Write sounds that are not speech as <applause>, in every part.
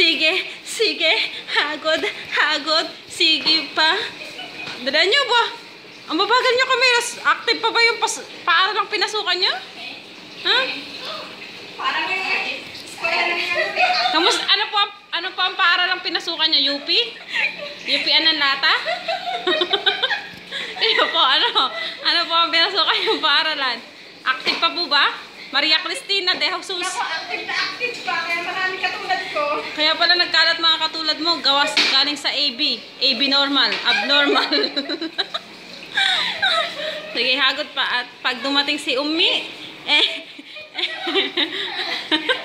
Sige, sige. Hagod, hagod. Sige pa. Dala nyo ba? Ang babagal nyo kami. Active pa ba yung pas paara lang pinasukan nyo? Ha? Ano. Kamus, ano po, ang- ano po ang paara lang pinasukan nyo? UP? UP Ananlata? Iyo <laughs> po, ano? Ano po ang pinasukan yung paaralan? Active pa po ba? Maria Cristina de Jesus. Ako, active na active pa. Kaya marami katulad ko. Kaya pala nagkalat mga katulad mo, gawas galing sa AB. AB normal, abnormal. <laughs> Sige, hagot pa. At pag dumating si Umi, eh, <laughs>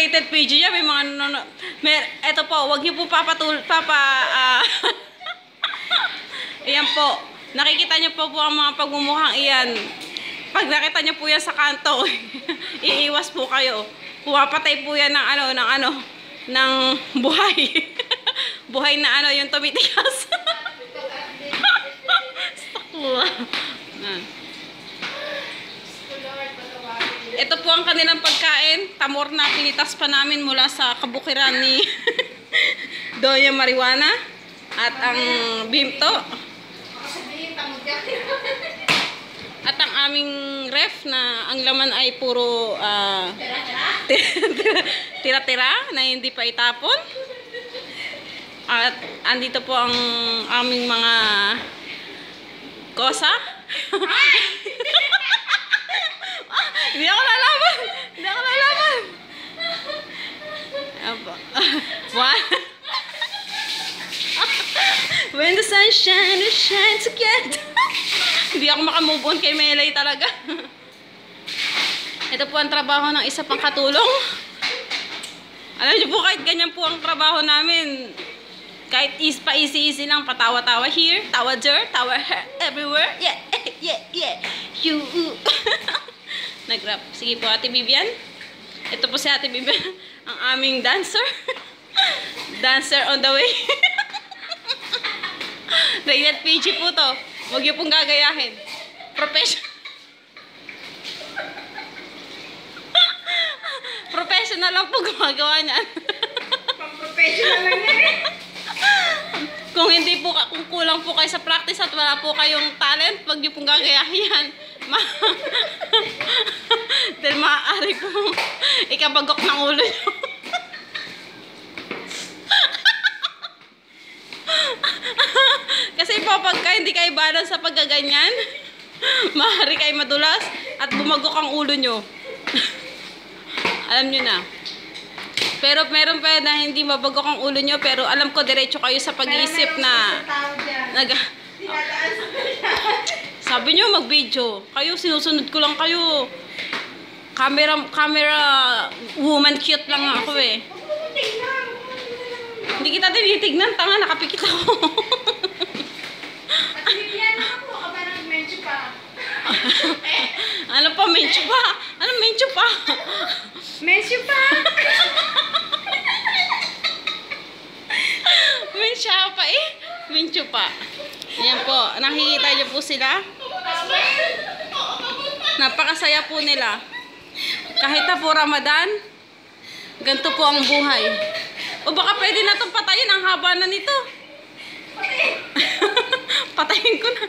rated PG yan. May mga nanonood. Mer eto po, wag niyo po papatul... Papa... ah <laughs> Ayan po. Nakikita niyo po po ang mga pagmumukhang iyan. Pag nakita niyo po yan sa kanto, <laughs> iiwas po kayo. Pumapatay po yan ng ano, ng ano, ng buhay. <laughs> buhay na ano, yung. Ah. Ito po ang kanilang pagkain. Tamor na pinitas pa namin mula sa kabukiran ni <laughs> Doña Marijuana at ang bimto at ang aming ref na ang laman ay puro Tira-tira. <laughs> tira-tira na hindi pa itapon. At andito po ang aming mga kosa. <laughs> Ah, Hindi ako lalaban. Hindi ako lalaban. Apo. One. When the sun shine, we shine together. <laughs> Hindi ako makamove on kay Melay talaga. <laughs> Ito po ang trabaho ng isa pang katulong. Alam niyo po, kahit ganyan po ang trabaho namin, kahit is pa easy-easy lang, patawa-tawa here, tawa there, tawa here, everywhere. Yeah, <laughs> yeah, yeah. You. Nag-rap. Sige po, Ate Vivian. Ito po si Ate Vivian, ang aming dancer. dancer on the way. Rated PG po to. Huwag niyo pong gagayahin. Professional. <laughs> Professional lang po gumagawa niyan. Pang-professional lang yan eh. <laughs> kung hindi po, kung kulang po kayo sa practice at wala po kayong talent, wag niyo pong gagayahin yan. Ma <laughs> Dahil maaari po ikabagok ng ulo niyo. Kasi po, balance sa paggaganyan, <laughs> maaari kayo madulas at bumagok ang ulo nyo. <laughs> Alam nyo na. Pero meron pa na hindi mabagok ang ulo nyo, pero alam ko diretso kayo sa pag-iisip na... Nag, <laughs> sabi nyo mag-video. Kayo, sinusunod ko lang kayo. Camera, camera woman cute lang ako eh. Hindi kita tinitignan, tanga, nakapikit ako. At bibigyan na ako. Aba, nag-mention pa. ano pa, mencho pa? Ano mencho pa? Mention pa. mencho pa eh. Mencho pa. Yan po, nakikita niyo po sila. Napakasaya po nila. Kahit na po Ramadan, ganito po ang buhay. O baka pwede na itong patayin, ang haba na nito. Patayin <laughs> ko na.